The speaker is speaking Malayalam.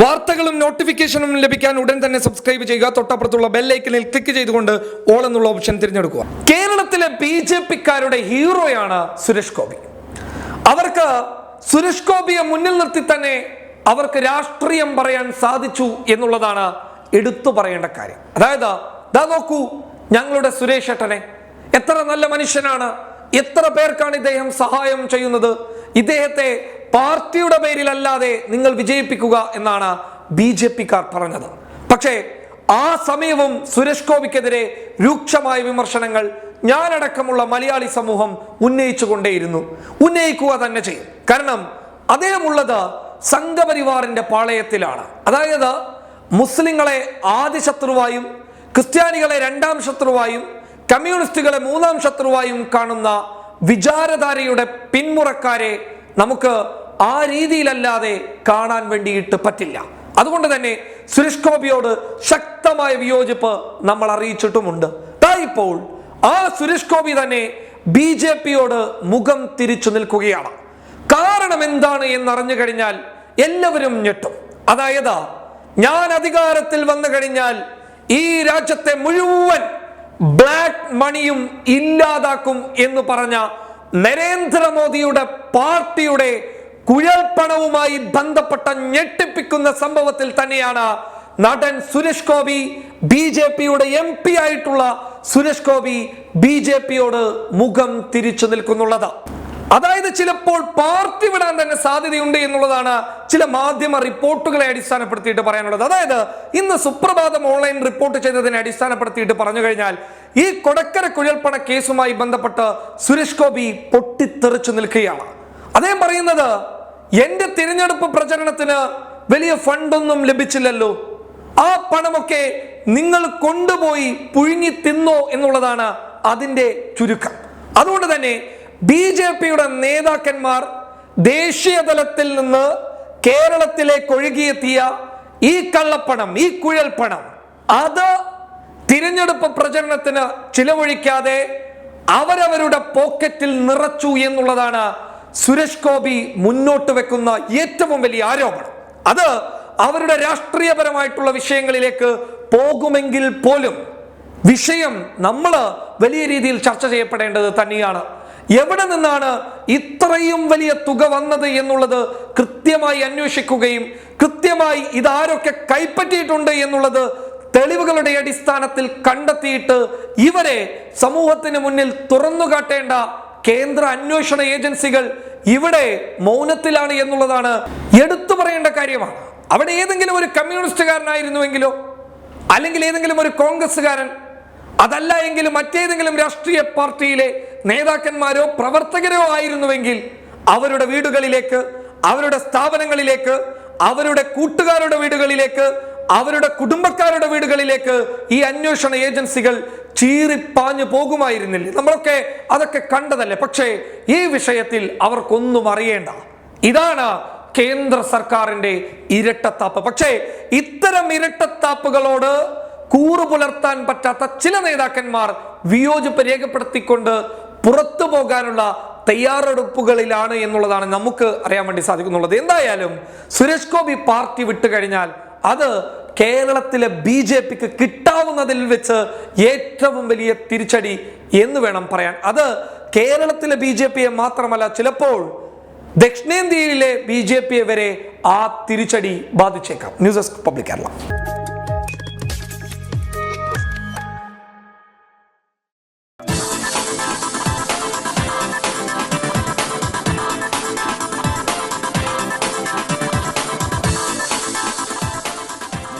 വാർത്തകളും നോട്ടിഫിക്കേഷനും ലഭിക്കാൻ ഉടൻ തന്നെ സബ്സ്ക്രൈബ് ചെയ്യുക. തൊട്ടപ്പുറത്തുള്ള ബെല്ലൈക്കനിൽ ക്ലിക്ക് ചെയ്തുകൊണ്ട് ഓൾ എന്നുള്ള ഓപ്ഷൻ തിരഞ്ഞെടുക്കുക. കേരളത്തിലെ ബി ജെ പിക്കാരുടെ ഹീറോയാണ് സുരേഷ് ഗോപി. അവർക്ക് സുരേഷ് ഗോപിയെ മുന്നിൽ നിർത്തി തന്നെ അവർക്ക് രാഷ്ട്രീയം പറയാൻ സാധിച്ചു എന്നുള്ളതാണ് എടുത്തു പറയേണ്ട കാര്യം. അതായത് ദാ നോക്കൂ ഞങ്ങളുടെ സുരേഷ് ഏട്ടനെ. എത്ര നല്ല മനുഷ്യനാണ്. എത്ര പേർക്കാണ് ഇദ്ദേഹം സഹായം ചെയ്യുന്നത്. ഇദ്ദേഹത്തെ പാർട്ടിയുടെ പേരിലല്ലാതെ നിങ്ങൾ വിജയിപ്പിക്കുക എന്നാണ് ബി ജെ പിക്കാർ പറഞ്ഞത്. പക്ഷേ ആ സമയവും സുരേഷ് ഗോപിക്കെതിരെ രൂക്ഷമായ വിമർശനങ്ങൾ ഞാനടക്കമുള്ള മലയാളി സമൂഹം ഉന്നയിച്ചു കൊണ്ടേയിരുന്നു ഉന്നയിക്കുക തന്നെ ചെയ്യും. കാരണം അദ്ദേഹമുള്ളത് സംഘപരിവാറിന്റെ പാളയത്തിലാണ്. അതായത് മുസ്ലിങ്ങളെ ആദ്യ ശത്രുവായും ക്രിസ്ത്യാനികളെ രണ്ടാം ശത്രുവായും കമ്മ്യൂണിസ്റ്റുകളെ മൂന്നാം ശത്രുവായും കാണുന്ന വിചാരധാരയുടെ പിന്മുറക്കാരെ നമുക്ക് ആ രീതിയിലല്ലാതെ കാണാൻ വേണ്ടിയിട്ട് പറ്റില്ല. അതുകൊണ്ട് തന്നെ സുരേഷ് ഗോപിയോട് ശക്തമായ വിയോജിപ്പ് നമ്മൾ അറിയിച്ചിട്ടുമുണ്ട്. ഇപ്പോൾ ആ സുരേഷ് ഗോപി തന്നെ ബി ജെ പിയോട് മുഖം തിരിച്ചു നിൽക്കുകയാണ്. കാരണം എന്താണ് എന്നറിഞ്ഞു കഴിഞ്ഞാൽ എല്ലാവരും ഞെട്ടും. അതായത് ഞാൻ അധികാരത്തിൽ വന്നു കഴിഞ്ഞാൽ ഈ രാജ്യത്തെ മുഴുവൻ ബ്ലാക്ക് മണിയും ഇല്ലാതാക്കും എന്ന് പറഞ്ഞ നരേന്ദ്രമോദിയുടെ പാർട്ടിയുടെ കുഴൽപ്പണവുമായി ബന്ധപ്പെട്ട ഞെട്ടിപ്പിക്കുന്ന സംഭവത്തിൽ തന്നെയാണ് നടൻ സുരേഷ് ഗോപി ബി ജെ പിയുടെ എം പി ആയിട്ടുള്ള സുരേഷ് ഗോപി ബി ജെ പിയോട് മുഖം തിരിച്ചു നിൽക്കുന്നുള്ളത്. അതായത് ചിലപ്പോൾ പാർട്ടി വിടാൻ തന്നെ സാധ്യതയുണ്ട് എന്നുള്ളതാണ് ചില മാധ്യമ റിപ്പോർട്ടുകളെ അടിസ്ഥാനപ്പെടുത്തിയിട്ട് പറയാനുള്ളത്. അതായത് ഇന്ന് സുപ്രഭാതം ഓൺലൈൻ റിപ്പോർട്ട് ചെയ്തതിനെ അടിസ്ഥാനപ്പെടുത്തിയിട്ട് പറഞ്ഞു കഴിഞ്ഞാൽ ഈ കൊടക്കര കുഴൽപ്പണ കേസുമായി ബന്ധപ്പെട്ട് സുരേഷ് ഗോപി പൊട്ടിത്തെറിച്ചു നിൽക്കുകയാണ്. അദ്ദേഹം പറയുന്നത് എന്റെ തിരഞ്ഞെടുപ്പ് പ്രചരണത്തിന് വലിയ ഫണ്ടൊന്നും ലഭിച്ചില്ലല്ലോ. ആ പണമൊക്കെ നിങ്ങൾ കൊണ്ടുപോയി പുഴുങ്ങി തിന്നോ എന്നുള്ളതാണ് അതിന്റെ ചുരുക്കം. അതുകൊണ്ട് തന്നെ ബി ജെ പിയുടെ നേതാക്കന്മാർ ദേശീയ തലത്തിൽ നിന്ന് കേരളത്തിലേക്ക് ഒഴുകിയെത്തിയ ഈ കള്ളപ്പണം ഈ കുഴൽപ്പണം അത് തിരഞ്ഞെടുപ്പ് പ്രചരണത്തിന് ചിലവഴിക്കാതെ അവരവരുടെ പോക്കറ്റിൽ നിറച്ചു എന്നുള്ളതാണ് സുരേഷ് ഗോപി മുന്നോട്ട് വെക്കുന്ന ഏറ്റവും വലിയ ആരോപണം. അത് അവരുടെ രാഷ്ട്രീയപരമായിട്ടുള്ള വിഷയങ്ങളിലേക്ക് പോകുമെങ്കിൽ പോലും വിഷയം നമ്മൾ വലിയ രീതിയിൽ ചർച്ച ചെയ്യപ്പെടേണ്ടത് തന്നെയാണ്. എവിടെ നിന്നാണ് ഇത്രയും വലിയ തുക വന്നത് എന്നുള്ളത് കൃത്യമായി അന്വേഷിക്കുകയും കൃത്യമായി ഇതാരൊക്കെ കൈപ്പറ്റിയിട്ടുണ്ട് എന്നുള്ളത് തെളിവുകളുടെ അടിസ്ഥാനത്തിൽ കണ്ടെത്തിയിട്ട് ഇവരെ സമൂഹത്തിന് മുന്നിൽ തുറന്നു കാട്ടേണ്ട കേന്ദ്ര അന്വേഷണ ഏജൻസികൾ ഇവിടെ മൗനത്തിലാണ് എന്നുള്ളതാണ് എടുത്തു പറയേണ്ട കാര്യമാണ്. അവിടെ ഏതെങ്കിലും ഒരു കമ്മ്യൂണിസ്റ്റുകാരനായിരുന്നുവെങ്കിലോ അല്ലെങ്കിൽ ഏതെങ്കിലും ഒരു കോൺഗ്രസ്സുകാരൻ അതല്ല എങ്കിലും മറ്റേതെങ്കിലും രാഷ്ട്രീയ പാർട്ടിയിലെ നേതാക്കന്മാരോ പ്രവർത്തകരോ ആയിരുന്നുവെങ്കിൽ അവരുടെ വീടുകളിലേക്ക് അവരുടെ സ്ഥാപനങ്ങളിലേക്ക് അവരുടെ കൂട്ടുകാരുടെ വീടുകളിലേക്ക് അവരുടെ കുടുംബക്കാരുടെ വീടുകളിലേക്ക് ഈ അന്വേഷണ ഏജൻസികൾ ചീറിപ്പാഞ്ഞു പോകുമായിരുന്നില്ല? നമ്മളൊക്കെ അതൊക്കെ കണ്ടതല്ലേ? പക്ഷേ ഈ വിഷയത്തിൽ അവർക്കൊന്നും അറിയേണ്ട. ഇതാണ് കേന്ദ്ര സർക്കാരിന്റെ ഇരട്ടത്താപ്പ്. പക്ഷേ ഇത്തരം ഇരട്ടത്താപ്പുകളോട് കൂറു പുലർത്താൻ പറ്റാത്ത ചില നേതാക്കന്മാർ വിയോജിപ്പ് രേഖപ്പെടുത്തിക്കൊണ്ട് പുറത്തു പോകാനുള്ള തയ്യാറെടുപ്പുകളിലാണ് എന്നുള്ളതാണ് നമുക്ക് അറിയാൻ വേണ്ടി സാധിക്കുന്നുള്ളത്. എന്തായാലും സുരേഷ് ഗോപി പാർട്ടി വിട്ടു കഴിഞ്ഞാൽ അത് കേരളത്തിലെ ബി ജെ പിക്ക് കിട്ടാവുന്നതിൽ വെച്ച് ഏറ്റവും വലിയ തിരിച്ചടി എന്ന് വേണം പറയാൻ. അത് കേരളത്തിലെ ബി ജെ പിയെ മാത്രമല്ല ചിലപ്പോൾ ദക്ഷിണേന്ത്യയിലെ ബി ജെ പിയെ വരെ ആ തിരിച്ചടി ബാധിച്ചേക്കാം. News desk public Kerala.